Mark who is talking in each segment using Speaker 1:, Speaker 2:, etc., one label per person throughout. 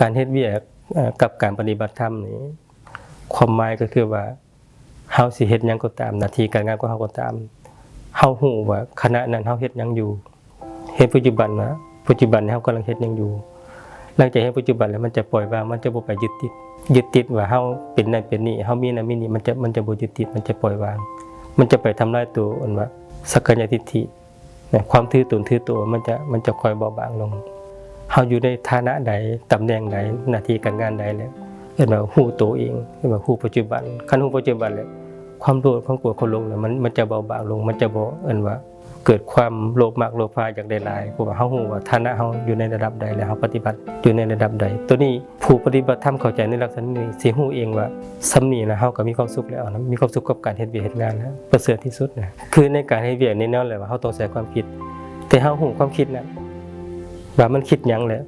Speaker 1: การเฮ็ดเวียกกับการปฏิบัติธรรมนี่ความหมายก็คือว่าเฮาสิเฮ็ดหยังก็ตามหน้าที่การงานของเฮาก็ตามเฮาฮู้ว่าขณะนั้นเฮาเฮ็ดหยังอยู่เฮ็ดปัจจุบันนะปัจจุบันนี้เฮากำลังเฮ็ดหยังอยู่หลังจากเฮ็ดปัจจุบันแล้วมันจะปล่อยวางมันจะบ่ไปยึดติดยึดติดว่าเฮาเป็นนั่นเป็นนี่เฮามีนั่นมีนี่มันจะมันจะบ่ยึดติดมันจะปล่อยวาง มันจะไปทำลายตัวอันว่าสักกายทิฏฐิความถือตนถือตัวมันจะมันจะค่อยเบาบางลง เฮาอยู่ในฐานะใดตำแหน่งใดหน้าที่การงานใดแล้วเห็นว่าฮู้ตัวเองเห็นว่าฮู้ปัจจุบันคันฮู้ปัจจุบันแล้วความโลภความกรธความหลงเนี่ยมันมันจะเบาบางลง มันจะบ่เอินว่า เกิดความโลภมากโลภาอยากได้หลายเพราะว่าเฮาฮู้ว่าฐานะเฮาอยู่ในระดับใดแล้วเฮาปฏิบัติอยู่ในระดับใด ตัวนี้ผู้ปฏิบัติธรรมเข้าใจในลักษณะนี้สิฮู้เองว่าสำนีนะเฮาก็มีความสุขแล้วนะมีความสุขกับการเฮ็ดเวียกเฮ็ดงานนะประเสริฐที่สุดนะคือในการเฮ็ดเวียกนี่แนวแหละว่าเฮาต้องใช้ความคิด แต่เฮาฮู้ความคิดนั้น ว่ามันคิดยังแหละ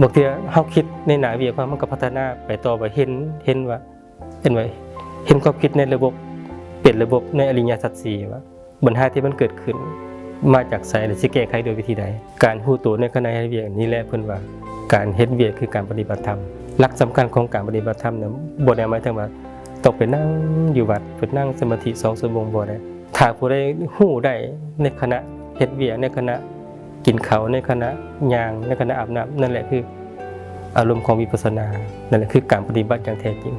Speaker 1: บางทีเฮาคิดในหนาเวียความมันก็พัฒนาไปต่อไปเห็นเห็นว่าเห็นไว้เห็นความคิดในระบบเปลี่ยนระบบในอริยสัจสี่ว่าปัญหาที่มันเกิดขึ้น มาจากไสและสิแก้ไขโดยวิธีใด การฮู้ตัวในขณะเฮดเวียกนี่แหละเพิ่นว่า การเฮ็ดเวียกคือการปฏิบัติธรรมหลักสำคัญของการปฏิบัติธรรมเนี่ยบ่ได้หมายถึงว่าต้องไปนั่งอยู่วัดไปนั่งสมาธิ2ชั่วโมงบ่ได้ถ้าผู้ใดฮู้ได้ในขณะเฮ็ดเวียกในขณะ กินเขาในขณะยางในขณะอาบน้ำนั่นแหละคืออารมณ์ของวิปัสสนา นั่นแหละคือการปฏิบัติอย่างแท้จริง